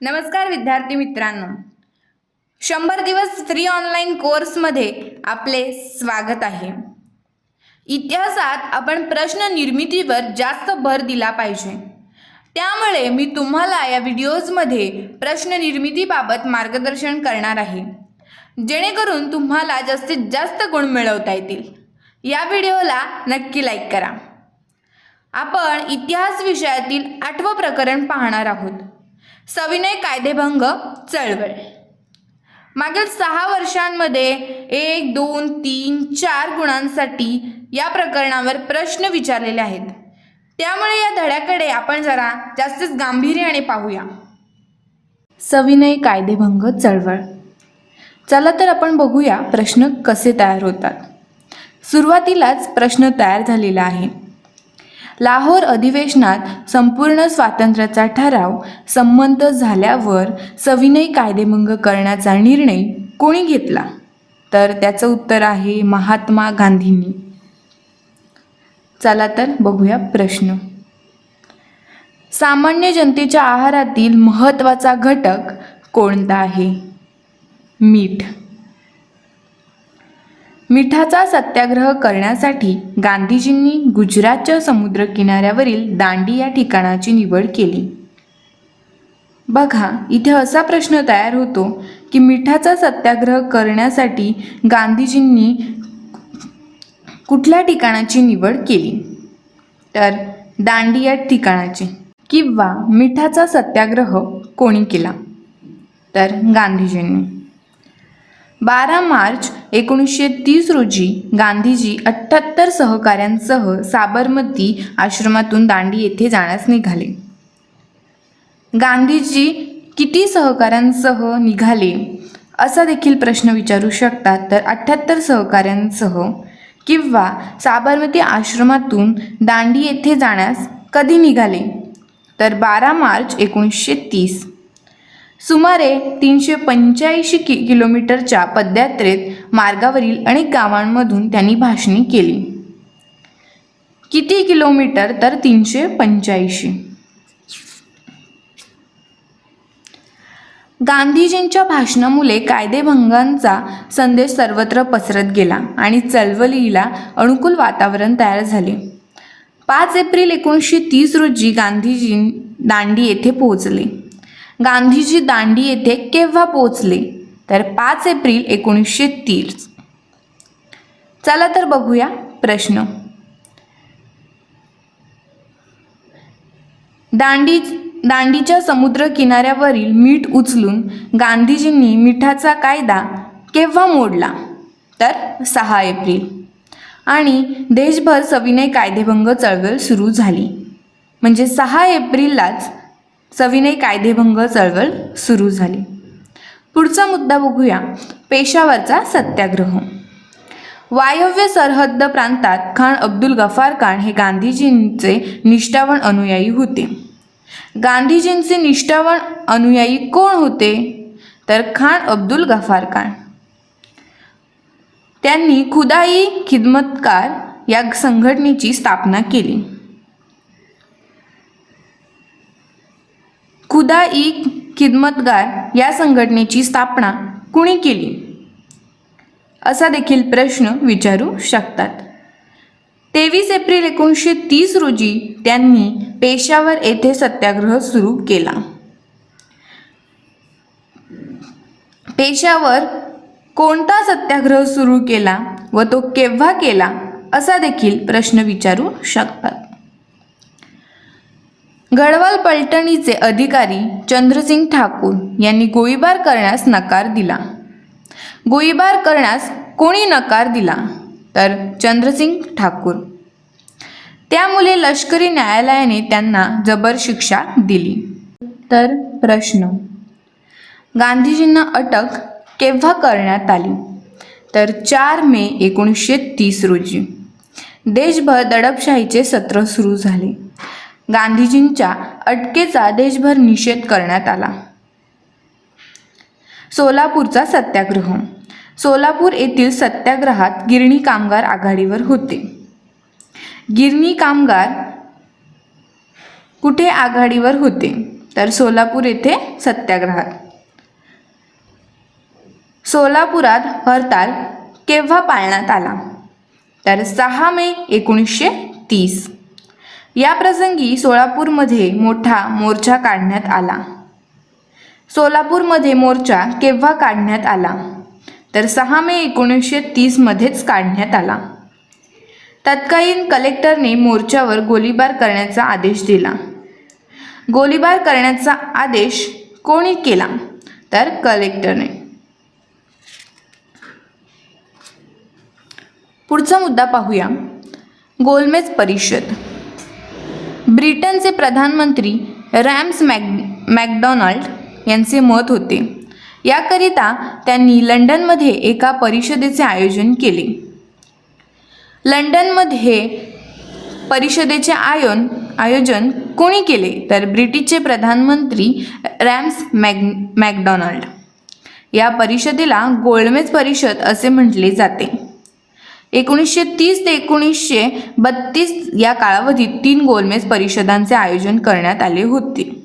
नमस्कार विद्यार्थी मित्रांनो. शंभर दिवस फ्री ऑनलाईन कोर्समध्ये आपले स्वागत आहे. इतिहासात आपण प्रश्न निर्मितीवर जास्त भर दिला पाहिजे. त्यामुळे मी तुम्हाला या व्हिडिओजमध्ये प्रश्न निर्मितीबाबत मार्गदर्शन करणार आहे. जेणेकरून तुम्हाला जास्तीत जास्त गुण मिळवता येतील. या व्हिडिओला नक्की लाईक करा. आपण इतिहास विषयातील आठवं प्रकरण पाहणार आहोत. सविनय कायदेभंग चळवळ. मागील सहा वर्षांमध्ये एक दोन तीन चार गुणांसाठी या प्रकरणावर प्रश्न विचारलेले आहेत. त्यामुळे या धड्याकडे आपण जरा जास्तच गांभीर्याने पाहूया. सविनय कायदेभंग चळवळ. चला तर आपण बघूया प्रश्न कसे तयार होतात. सुरुवातीलाच प्रश्न तयार झालेला आहे. लाहोर अधिवेशनात संपूर्ण स्वातंत्र्याचा ठराव संमत झाल्यावर सविनय कायदेभंग करण्याचा निर्णय कोणी घेतला? तर त्याचं उत्तर आहे महात्मा गांधींनी. चला तर बघूया प्रश्न. सामान्य जनतेच्या आहारातील महत्त्वाचा घटक कोणता आहे? मीठ. मिठाचा सत्याग्रह करण्यासाठी गांधीजींनी गुजरातच्या समुद्रकिनाऱ्यावरील दांडी या ठिकाणाची निवड केली. बघा इथे असा प्रश्न तयार होतो की मिठाचा सत्याग्रह करण्यासाठी गांधीजींनी कुठल्या ठिकाणाची निवड केली? तर दांडी या ठिकाणाची. किंवा मिठाचा सत्याग्रह कोणी केला? तर गांधीजींनी. बारा मार्च एकोणीसशे तीस रोजी गांधीजी अठ्ठ्याहत्तर सहकाऱ्यांसह साबरमती आश्रमातून दांडी येथे जाण्यास निघाले. गांधीजी किती सहकाऱ्यांसह निघाले असा देखील प्रश्न विचारू शकतात. तर अठ्ठ्याहत्तर सहकाऱ्यांसह किंवा साबरमती आश्रमातून दांडी येथे जाण्यास कधी निघाले? तर बारा मार्च एकोणीसशे तीस. सुमारे तीनशे पंच्याऐंशी कि किलोमीटरच्या पदयात्रेत मार्गावरील अनेक गावांमधून त्यांनी भाषणे केली. किती किलोमीटर तर तीनशे पंच्याऐंशी. गांधीजींच्या भाषणामुळे कायदेभंगांचा संदेश सर्वत्र पसरत गेला आणि चळवळीला अनुकूल वातावरण तयार झाले. पाच एप्रिल एकोणीसशे तीस रोजी गांधीजी दांडी येथे पोहोचले. गांधीजी दांडी येथे केव्हा पोहोचले? तर पाच एप्रिल एकोणीसशे तीस. चला तर बघूया प्रश्न. दांडी दांडीच्या समुद्र किनाऱ्यावरील मीठ उचलून गांधीजींनी मिठाचा कायदा केव्हा मोडला? तर सहा एप्रिल. आणि देशभर सविनय कायदेभंग चळवळ सुरू झाली. म्हणजे सहा एप्रिललाच सविनय कायदेभंग चळवळ सुरू झाली. पुढचा मुद्दा बघूया. पेशावरचा सत्याग्रह. वायव्य सरहद्द प्रांतात खान अब्दुल गफार खान हे गांधीजींचे निष्ठावण अनुयायी होते. गांधीजींचे निष्ठावण अनुयायी कोण होते? तर खान अब्दुल गफार खान. त्यांनी खुदाई खिदमतकार या संघटनेची स्थापना केली. खुदा ई खिदमतगार या संघटनेची स्थापना कुणी केली? असा देखील प्रश्न विचारू शकतात. तेवीस एप्रिल एकोणीसशे तीस रोजी त्यांनी पेशावर येथे सत्याग्रह सुरू केला. पेशावर कोणता सत्याग्रह सुरू केला व तो केव्हा केला असा देखील प्रश्न विचारू शकतात. गढवाल पलटणीचे अधिकारी चंद्रसिंग ठाकूर यांनी गोळीबार करण्यास नकार दिला. गोळीबार करण्यास कोणी नकार दिला? तर चंद्रसिंग ठाकूर. त्यामुळे लष्करी न्यायालयाने त्यांना जबर शिक्षा दिली. तर प्रश्न. गांधीजींना अटक केव्हा करण्यात आली? तर चार मे एकोणीसशे तीस रोजी. देशभर दडपशाहीचे सत्र सुरू झाले. गांधीजींच्या अटकेचा देशभर निषेध करण्यात आला. सोलापूरचा सत्याग्रह. सोलापूर येथील सत्याग्रहात गिरणी कामगार आघाडीवर होते. गिरणी कामगार कुठे आघाडीवर होते? तर सोलापूर येथे सत्याग्रहात. सोलापुरात हरताल केव्हा पाळण्यात आला? तर सहा मे एकोणीसशे तीस. या प्रसंगी सोलापूरमध्ये मोठा मोर्चा काढण्यात आला. सोलापूरमध्ये मोर्चा केव्हा काढण्यात आला? तर सहा मे एकोणीसशे तीसमध्येच काढण्यात आला. तत्कालीन कलेक्टरने मोर्चावर गोळीबार करण्याचा आदेश दिला. गोळीबार करण्याचा आदेश कोणी केला? तर कलेक्टरने. पुढचा मुद्दा पाहूया. गोलमेज परिषद. ब्रिटनचे प्रधानमंत्री रॅम्स मॅक मॅकडॉनाल्ड यांचे मत होते. याकरिता त्यांनी लंडनमध्ये एका परिषदेचे आयोजन केले. लंडनमध्ये परिषदेचे आयोन आयोजन कोणी केले? तर ब्रिटिशचे प्रधानमंत्री रॅम्स मॅग मॅकडॉनाल्ड. या परिषदेला गोलमेज परिषद असे म्हटले जाते. एकोणीसशे तीस ते एकोणीसशे बत्तीस या कालावधीत तीन गोलमेज परिषदांचे आयोजन करण्यात आले होते.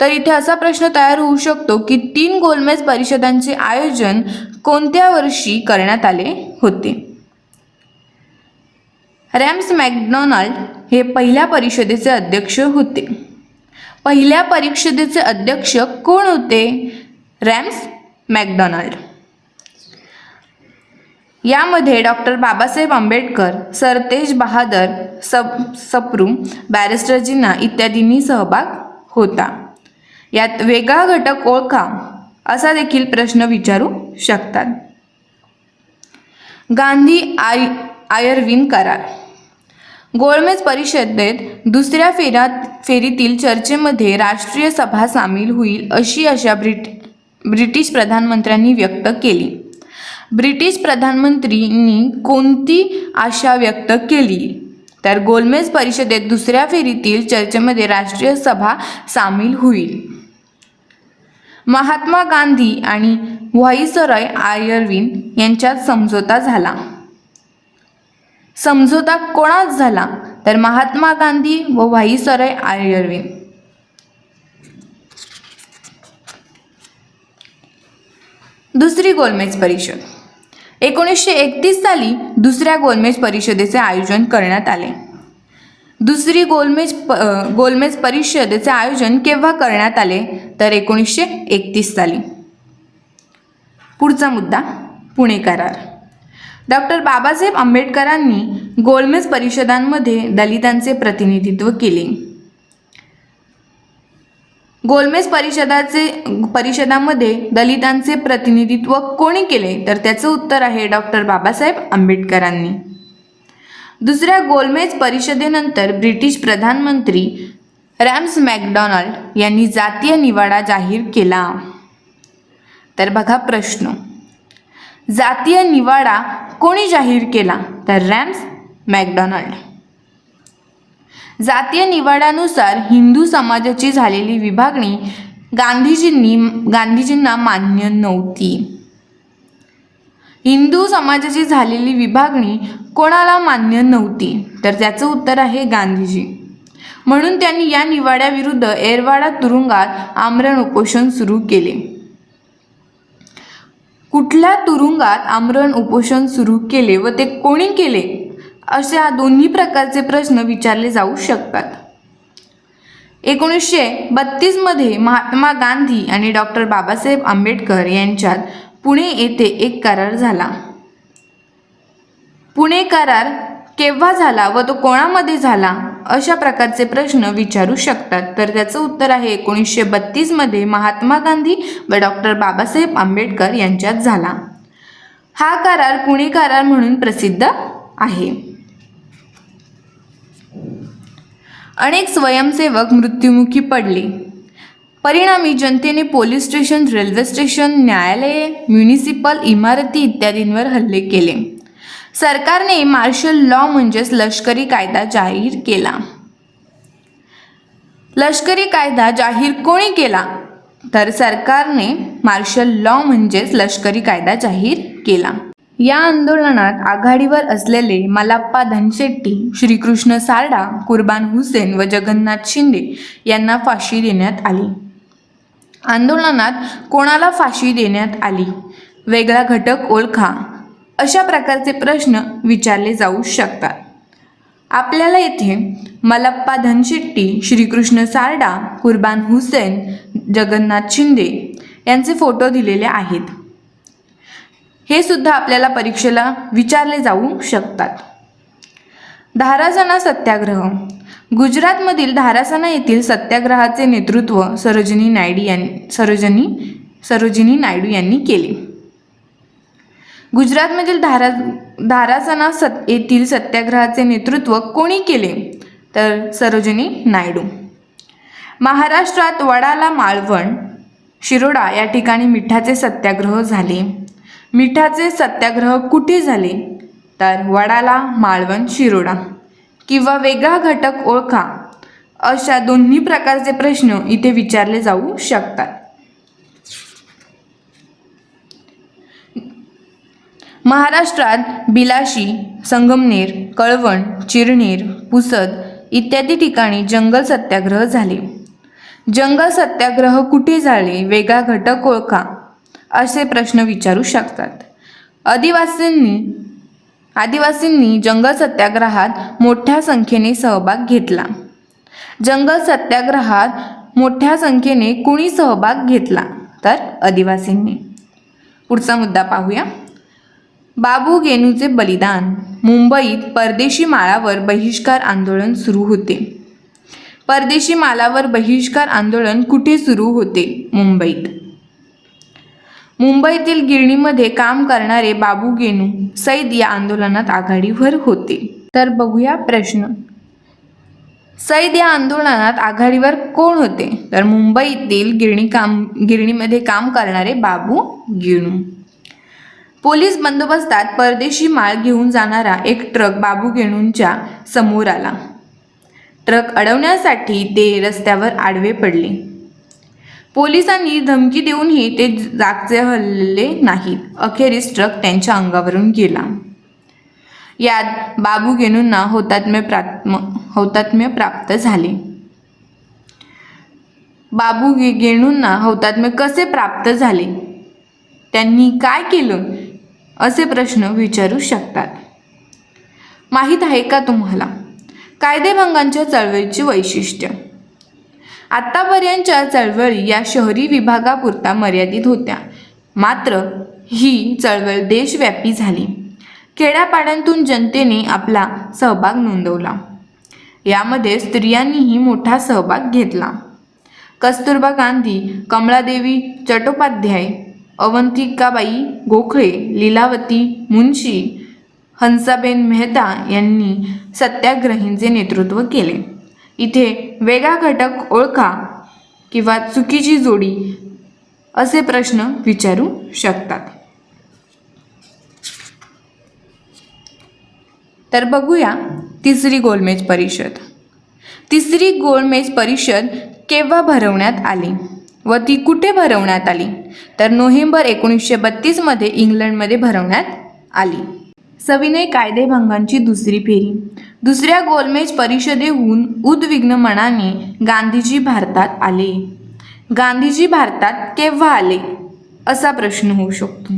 तर इथे असा प्रश्न तयार होऊ शकतो की तीन गोलमेज परिषदांचे आयोजन कोणत्या वर्षी करण्यात आले होते? रॅम्स मॅकडोनाल्ड हे पहिल्या परिषदेचे अध्यक्ष होते. पहिल्या परिषदेचे अध्यक्ष कोण होते? Rams McDonald. यामध्ये डॉक्टर बाबासाहेब आंबेडकर सरतेज बहादर सब सप्रू बॅरिस्टर जिन्ना इत्यादींनी सहभाग होता. यात वेगळा घटक ओळखा असा देखील प्रश्न विचारू शकतात. गांधी आय आयर्विन करार. गोळमेज परिषदेत दुसऱ्या फेऱ्यात फेरीतील चर्चेमध्ये राष्ट्रीय सभा सामील होईल अशी आशा ब्रिट ब्रिटिश प्रधानमंत्र्यांनी व्यक्त केली. ब्रिटिश प्रधानमंत्रींनी कोणती आशा व्यक्त केली? तर गोलमेज परिषदेत दुसऱ्या फेरीतील चर्चेमध्ये राष्ट्रीय सभा सामील होईल. महात्मा गांधी आणि व्हाईसरॉय आयर्विन यांच्यात समझोता झाला. समझोता कोणाच झाला? तर महात्मा गांधी व व्हाईसरॉय आयर्विन. दुसरी गोलमेज परिषद. एकोणीसशे एकतीस साली दुसऱ्या गोलमेज परिषदेचे आयोजन करण्यात आले. दुसरी गोलमेज प गोलमेज परिषदेचे आयोजन केव्हा करण्यात आले? तर एकोणीसशे एकतीस साली. पुढचा मुद्दा पुणे करार. डॉक्टर बाबासाहेब आंबेडकरांनी गोलमेज परिषदांमध्ये दलितांचे प्रतिनिधित्व केले. गोलमेज परिषदाचे परिषदामध्ये दलितांचे प्रतिनिधित्व कोणी केले? तर त्याचं उत्तर आहे डॉक्टर बाबासाहेब आंबेडकरांनी. दुसऱ्या गोलमेज परिषदेनंतर ब्रिटिश प्रधानमंत्री रॅम्स मॅकडॉनल्ड यांनी जातीय निवाडा जाहीर केला. तर बघा प्रश्न. जातीय निवाडा कोणी जाहीर केला? तर रॅम्स मॅकडॉनल्ड. जातीय निवाड्यानुसार हिंदू समाजाची झालेली विभागणी गांधीजींनी गांधीजींना मान्य नव्हती. हिंदू समाजाची झालेली विभागणी कोणाला मान्य नव्हती? तर त्याचं उत्तर आहे गांधीजी. म्हणून त्यांनी या निवाड्याविरुद्ध एरवाडा तुरुंगात आमरण उपोषण सुरू केले. कुठल्या तुरुंगात आमरण उपोषण सुरू केले व ते कोणी केले? अशा दोन्ही प्रकारचे प्रश्न विचारले जाऊ शकतात. एकोणीसशे बत्तीसमध्ये महात्मा गांधी आणि डॉक्टर बाबासाहेब आंबेडकर यांच्यात पुणे येथे एक करार झाला. पुणे करार केव्हा झाला व तो कोणामध्ये झाला अशा प्रकारचे प्रश्न विचारू शकतात. तर त्याचं उत्तर आहे एकोणीसशे बत्तीसमध्ये महात्मा गांधी व डॉक्टर बाबासाहेब आंबेडकर यांच्यात झाला. हा करार पुणे करार म्हणून प्रसिद्ध आहे. अनेक स्वयंसेवक मृत्युमुखी पडले. परिणामी जनतेने पोलीस स्टेशन रेल्वे स्टेशन न्यायालये म्युनिसिपल इमारती इत्यादींवर हल्ले केले. सरकारने मार्शल लॉ म्हणजेच लष्करी कायदा जाहीर केला. लष्करी कायदा जाहीर कोणी केला? तर सरकारने मार्शल लॉ म्हणजेच लष्करी कायदा जाहीर केला. या आंदोलनात आघाडीवर असलेले मलाप्पा धनशेट्टी श्रीकृष्ण सारडा कुर्बान हुसेन व जगन्नाथ शिंदे यांना फाशी देण्यात आली. आंदोलनात कोणाला फाशी देण्यात आली? वेगळा घटक ओळखा. अशा प्रकारचे प्रश्न विचारले जाऊ शकतात. आपल्याला येथे मलप्पा धनशेट्टी श्रीकृष्ण सारडा कुर्बान हुसेन जगन्नाथ शिंदे यांचे फोटो दिलेले आहेत. हे सुद्धा आपल्याला परीक्षेला विचारले जाऊ शकतात. धारासणा सत्याग्रह. गुजरातमधील धारासणा येथील सत्याग्रहाचे नेतृत्व सरोजिनी नायडू यांनी सरोजिनी सरोजिनी नायडू यांनी केले. गुजरातमधील धारा धारासणा सत येथील सत्याग्रहाचे नेतृत्व कोणी केले? तर सरोजिनी नायडू. महाराष्ट्रात वडाला माळवण शिरोडा या ठिकाणी मिठाचे सत्याग्रह झाले. मिठाचे सत्याग्रह कुठे झाले? तर वडाला मालवण शिरोडा. किंवा वेगळा घटक ओळखा. अशा दोन्ही प्रकारचे प्रश्न इथे विचारले जाऊ शकतात. महाराष्ट्रात बिलाशी संगमनेर कळवण चिरनेर पुसद इत्यादी ठिकाणी जंगल सत्याग्रह झाले. जंगल सत्याग्रह कुठे झाले? वेगळा घटक ओळखा. असे प्रश्न विचारू शकतात. आदिवासींनी आदिवासींनी जंगल सत्याग्रहात मोठ्या संख्येने सहभाग घेतला. जंगल सत्याग्रहात मोठ्या संख्येने कुणी सहभाग घेतला? तर आदिवासींनी. पुढचा मुद्दा पाहूया. बाबू गेनूचे बलिदान. मुंबईत परदेशी माळावर बहिष्कार आंदोलन सुरू होते. परदेशी मालावर बहिष्कार आंदोलन कुठे सुरू होते? मुंबईत. मुंबईतील गिरणीमध्ये काम करणारे बाबू गेनू सैद या आंदोलनात आघाडीवर होते. तर बघूया प्रश्न. सैद या आंदोलनात आघाडीवर कोण होते? तर मुंबईतील गिरणी काम गिरणीमध्ये काम करणारे बाबू गेणू पोलीस बंदोबस्तात परदेशी माल घेऊन जाणारा एक ट्रक बाबू गेणूंच्या समोर आला. ट्रक अडवण्यासाठी ते रस्त्यावर आडवे पडले. पोलिसांनी धमकी देऊनही ते जागचे हल्ले नाहीत. अखेरीस ट्रक त्यांच्या अंगावरून गेला. यात बाबू गेनूंना हौतात्म्य प्राप्त हौतात्म्य प्राप्त झाले. बाबू गे गेणूंना हौतात्म्य कसे प्राप्त झाले? त्यांनी काय केलं? असे प्रश्न विचारू शकतात. माहीत आहे का तुम्हाला? कायदेभंगांच्या चळवळीची वैशिष्ट्य. आत्तापर्यंतच्या चळवळी या शहरी विभागापुरता मर्यादित होत्या. मात्र ही चळवळ देशव्यापी झाली. खेड्यापाड्यांतून जनतेने आपला सहभाग नोंदवला. यामध्ये स्त्रियांनीही मोठा सहभाग घेतला. कस्तुरबा गांधी कमळादेवी चट्टोपाध्याय अवंतिकाबाई गोखळे लीलावती मुन्शी हंसाबेन मेहता यांनी सत्याग्रहींचे नेतृत्व केले. इथे वेगळा घटक ओळखा किंवा चुकीची जोडी असे प्रश्न विचारू शकतात. तर बघूया तिसरी गोलमेज परिषद. तिसरी गोलमेज परिषद केव्हा भरवण्यात आली व ती कुठे भरवण्यात आली? तर नोव्हेंबर एकोणीसशे बत्तीसमध्ये इंग्लंडमध्ये भरवण्यात आली. सविनय कायदेभंगांची दुसरी फेरी. दुसऱ्या गोलमेज परिषदेहून उद्विग्न मनाने गांधीजी भारतात आले. गांधीजी भारतात केव्हा आले? असा प्रश्न होऊ शकतो.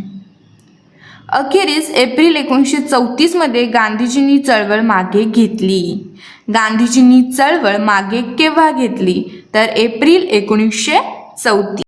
अखेरीस एप्रिल एकोणीसशे चौतीसमध्ये गांधीजींनी चळवळ मागे घेतली. गांधीजींनी चळवळ मागे केव्हा घेतली? तर एप्रिल एकोणीसशे चौतीस.